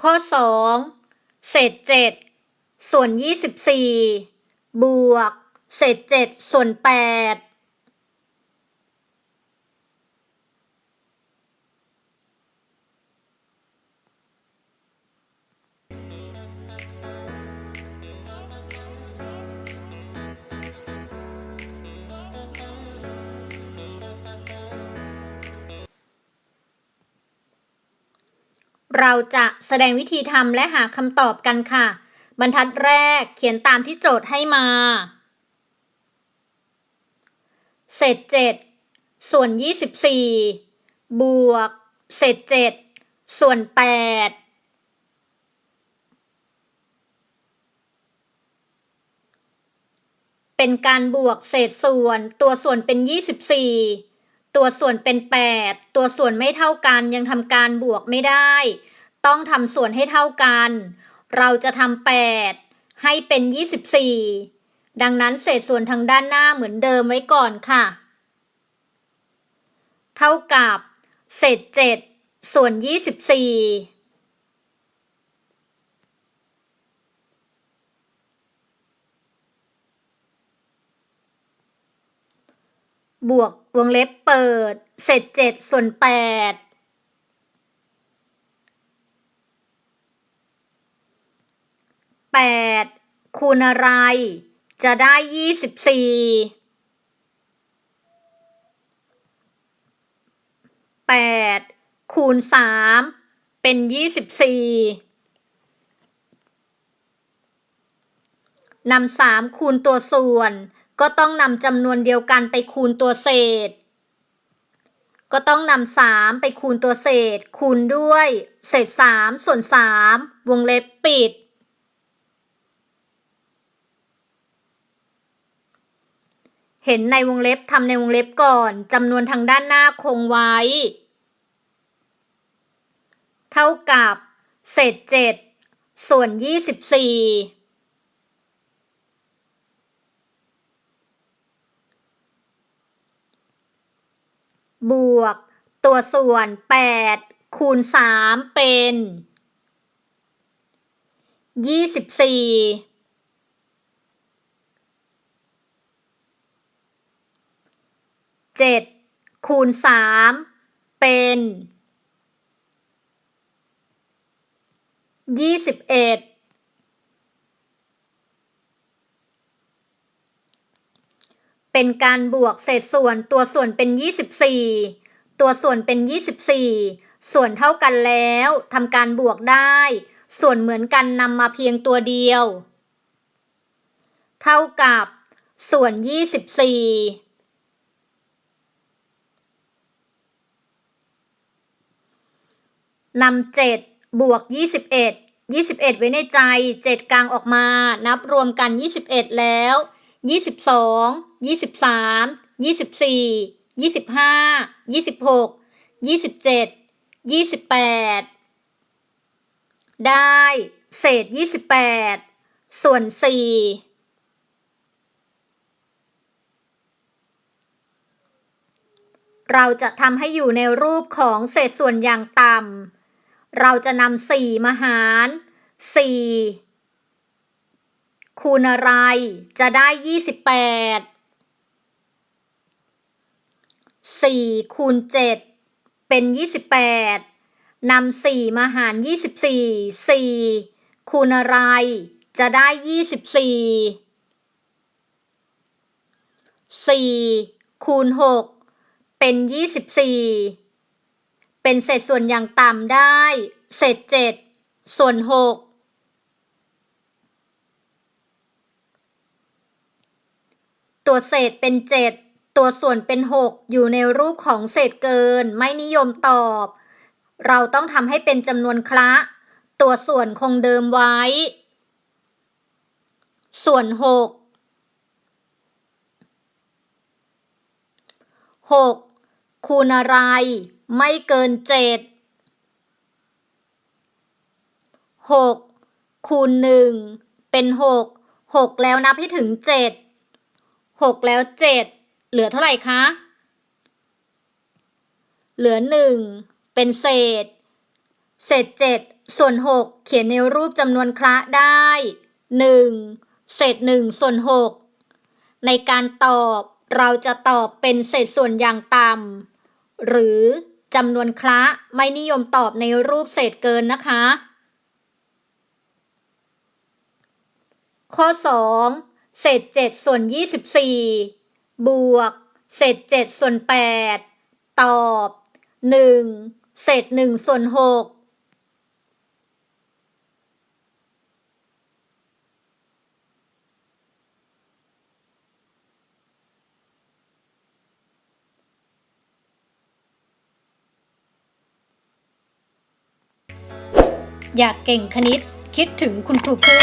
ข้อ 2 เศษ 7 ส่วน 24 บวก เศษ 7 ส่วน 8 เราจะแสดงวิธีทำและหาคำตอบกันค่ะ บรรทัดแรกเขียนตามที่โจทย์ให้มา เศษเจ็ดส่วนยี่สิบสี่บวก เศษเจ็ดส่วนแปดเป็นการบวกเศษส่วนตัวส่วนเป็นยี่สิบสี่ ตัวส่วนเป็น 8 ตัวส่วนไม่เท่ากันยังทำการบวกไม่ได้ ต้องทำส่วนให้เท่ากัน เราจะทำ8ให้เป็น 24 ดังนั้นเศษส่วนทางด้านหน้าเหมือนเดิมไว้ก่อนค่ะ เท่ากับ เศษ 7 ส่วน 24 บวกวงเล็บเปิด เศษเจ็ดส่วนแปดแปดคูณอะไร จะได้ยี่สิบสี่แปดคูณสามเป็นยี่สิบสี่นำสามคูณตัวส่วน ก็ต้องนำจำนวนเดียวกันไปคูณตัวเศษ ก็ต้องนำสามไปคูณตัวเศษ คูณด้วย เศษสามส่วนสามวงเล็บปิด เห็นในวงเล็บทำในวงเล็บก่อนจำนวนทางด้านหน้าคงไว้ เท่ากับ เศษเจ็ดส่วนยี่สิบสี่ บวก ตัวส่วน 8 คูณ 3 เป็น 24 7 คูณ 3 เป็น 21 เป็นการบวกเศษส่วนตัวส่วนเป็น 24 ตัวส่วนเป็น 24 ส่วนเท่ากันแล้วทำการบวกได้ ส่วนเหมือนกันนำมาเพียงตัวเดียว เท่ากับ ส่วน 24นำเจ็ดบวก21 21ไว้ในใจ7กลางออกมา นับรวมกัน21แล้ว ยี่สิบสองยี่สิบสามยี่สิบสี่ยี่สิบห้ายี่สิบหกยี่สิบเจ็ดยี่สิบแปดได้เศษยี่สิบแปดส่วนสี่เราจะทำให้อยู่ในรูปของเศษส่วนอย่างต่ำ เราจะนำสี่มาหารสี่ คูณอะไร จะได้ยี่สิบแปดสี่คูณเจ็ดเป็นยี่สิบแปดนำสี่มาหารยี่สิบสี่สี่คูณอะไร จะได้ยี่สิบสี่สี่คูณหกเป็นยี่สิบสี่เป็นเศษส่วนอย่างต่ำได้ เศษเจ็ดส่วนหก ตัวเศษเป็น 7 ตัวส่วนเป็น 6 อยู่ในรูปของเศษเกิน ไม่นิยมตอบ เราต้องทำให้เป็นจำนวนคละ ตัวส่วนคงเดิมไว้ ส่วน 6 6 คูณอะไร ไม่เกิน 7 6 คูณ 1 เป็น 6 6 แล้วนับให้ถึง 7 หกแล้วเจ็ดเหลือเท่าไหร่คะ เหลือหนึ่งเป็นเศษ เศษเจ็ดส่วน6เขียนในรูปจำนวนคระได้ 1. เศษ1ส่วน6ในการตอบเราจะตอบเป็นเศษส่วนอย่างต่ำหรือจำนวนคระไม่นิยมตอบในรูปเศษเกินนะคะ ข้อ 2 เศษ7ส่วน24บวก เศษ7ส่วน8ตอบ1เศษ1ส่วน6อยากเก่งคณิตคิดถึงคุณครูพึ่ง